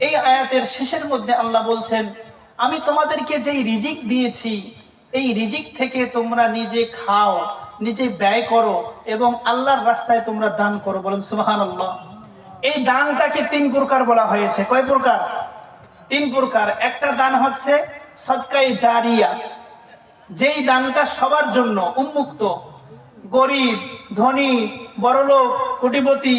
এই আয়াতের শেষের মধ্যে আল্লাহ বলছেন, আমি তোমাদেরকে যেই রিজিক দিয়েছি, এই রিজিক থেকে তোমরা নিজে খাও, নিজে ব্যয় করো এবং আল্লাহর রাস্তায় তোমরা দান করো। বলেন সুহান এই দানটাকে তিন প্রকার বলা হয়েছে। কয় প্রকার? তিন প্রকার। একটা দান হচ্ছে সৎকাই জারিয়া। যেই দানটা সবার জন্য উন্মুক্ত, গরিব ধনী, বড়লোক, কোটিপতি,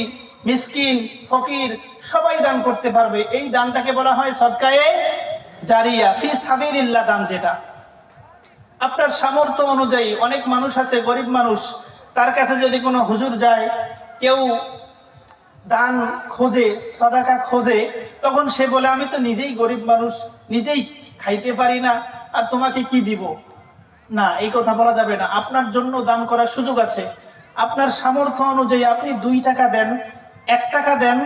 মিসকিন, ফকির, সবাই দান করতে পারবে। এই দানটাকে বলা হয় সদকায়ে জারিয়া, ফি সাবিরিল্লাহ দান যেটা। আপনার সামর্থ্য অনুযায়ী অনেক মানুষ আছে, গরিব মানুষ, তার কাছে যদি কোনো হুজুর যায়, কেউ দান খোঁজে, সদাকা খোঁজে, তখন সে বলে, আমি তো নিজেই গরিব মানুষ, নিজেই খাইতে পারি না, আর তোমাকে কি দিব? না, এই কথা বলা যাবে না। আপনার জন্য দান করার সুযোগ আছে। আপনার সামর্থ্য অনুযায়ী আপনি দুই টাকা দেন, এক টাকা দেন,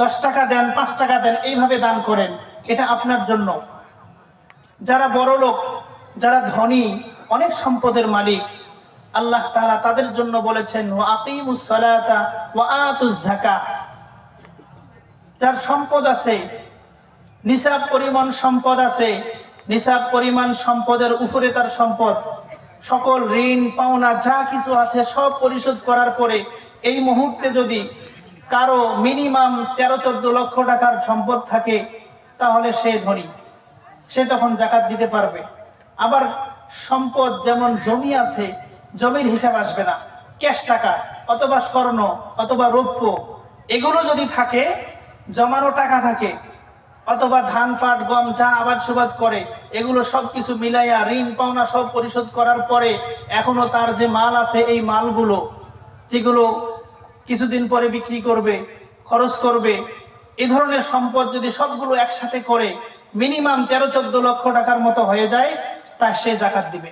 দশ টাকা দেন, পাঁচ টাকা দেন, এইভাবে দান করেন। এটা আপনার জন্য। যারা বড় লোক, যারা ধনী, অনেক সম্পদের মালিক, আল্লাহ তাআলা তাদের জন্য বলেছেন যার সম্পদ আছে, নিসাব পরিমাণ সম্পদ আছে, নিসাব পরিমাণ সম্পদের উপরে তার সম্পদ। সকল ঋণ, পাওনা, যা কিছু আছে সব পরিশোধ করার পরে এই মুহূর্তে যদি কারও মিনিমাম তেরো, চোদ্দ লক্ষ টাকার সম্পদ থাকে, তাহলে সে ধনী। সে তখন জাকাত দিতে পারবে। আবার সম্পদ যেমন জমি আছে, জমির হিসাব আসবে না। ক্যাশ টাকা, অথবা স্বর্ণ, অথবা রৌপ্য, এগুলো যদি থাকে, জমানো টাকা থাকে অথবা ধান, পাট, গম, চা, আবাদ সুবাদ করে, এগুলো সব কিছু মিলাইয়া ঋণ, পাওনা সব পরিশোধ করার পরে এখনও তার যে মাল আছে এই মালগুলো, যেগুলো কিছুদিন পরে বিক্রি করবে, খরচ করবে, এ ধরনের সম্পদ যদি সবগুলো একসাথে করে মিনিমাম তেরো, চোদ্দ লক্ষ টাকার মতো হয়ে যায় তা সে জাকাত দিবে।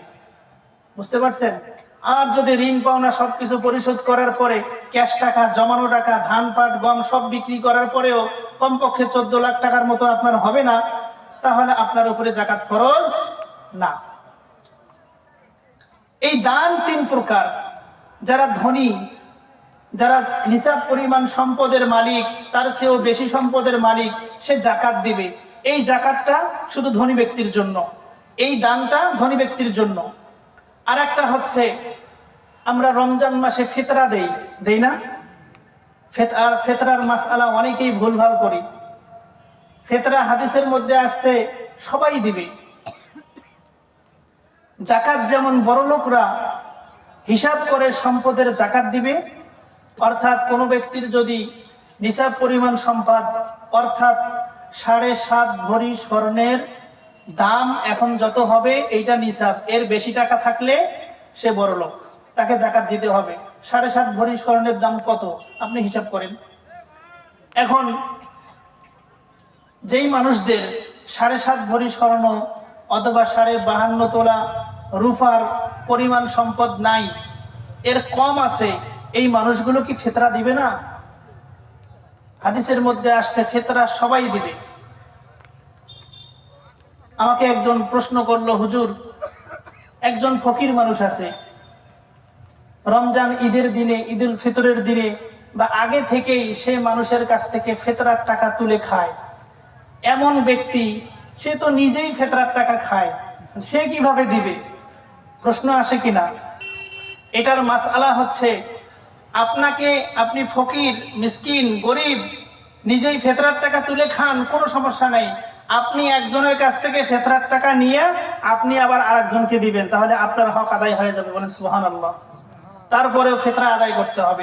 বুঝতে পারছেন? আর যদি ঋণ, পাওনা সবকিছু পরিশোধ করার পরে ক্যাশ টাকা, জমানো টাকা, ধান, পাট, গম সব বিক্রি করার পরেও কমপক্ষে চোদ্দ লাখ টাকার মতো আপনার হবে না, তাহলে আপনার উপরে জাকাত খরচ না। এই দান তিন প্রকার। যারা ধনী, যারা নিসাব পরিমাণ সম্পদের মালিক, তার চেয়েও বেশি সম্পদের মালিক, সে জাকাত দিবে। এই জাকাতটা শুধু ধনী ব্যক্তির জন্য, এই দানটা ধনী ব্যক্তির জন্য। আর একটা হচ্ছে, আমরা রমজান মাসে ফেতরা দেই দেই না? ফেতরার মাসালা অনেকেই ভুলভাল করি। ফেতরা হাদিসের মধ্যে আসছে, সবাই দিবে। জাকাত যেমন বড় লোকরা হিসাব করে সম্পদের জাকাত দিবে, অর্থাৎ কোনো ব্যক্তির যদি নিসাব পরিমাণ সম্পদ, অর্থাৎ সাড়ে সাত ভরি স্বর্ণের দাম এখন যত হবে, এইটা নিসাব। এর বেশি টাকা থাকলে সে বড় লোক। তাকে জাকাত দিতে হবে। সাড়ে সাত ভরি স্বর্ণের দাম কত? আপনি হিসাব করেন। এখন যেই মানুষদের সাড়ে সাত ভরি স্বর্ণ অথবা সাড়ে বাহান্ন তোলা রুফার পরিমাণ সম্পদ নাই, এর কম আছে, এই মানুষগুলো কি ফেতরা দিবে না? হাদিসের মধ্যে আসছে, ফেতরা সবাই দিবে। আমাকে একজন প্রশ্ন করল, হুজুর, একজন ফকির মানুষ আছে রমজান ঈদের দিনে, ঈদুল ফিতরের দিনে বা আগে থেকেই সে মানুষের কাছ থেকে ফেতরার টাকা তুলে খায়। এমন ব্যক্তি, সে তো নিজেই ফেতরার টাকা খায়। সে কীভাবে দিবে? প্রশ্ন আসে কিনা এটার মাসআলা হচ্ছে, আপনাকে আপনি ফকির, মিসকিন, গরিব, নিজেই ফেতরার টাকা তুলে খান, কোনো সমস্যা নেই। আপনি একজনের কাছ থেকে ফেতরার টাকা নিয়ে আপনি আবার আরেকজনকে দিবেন, তাহলে আপনার হক আদায় হয়ে যাবে বলেন সুহান আল্লাহ তারপরেও ফেতরা আদায় করতে হবে।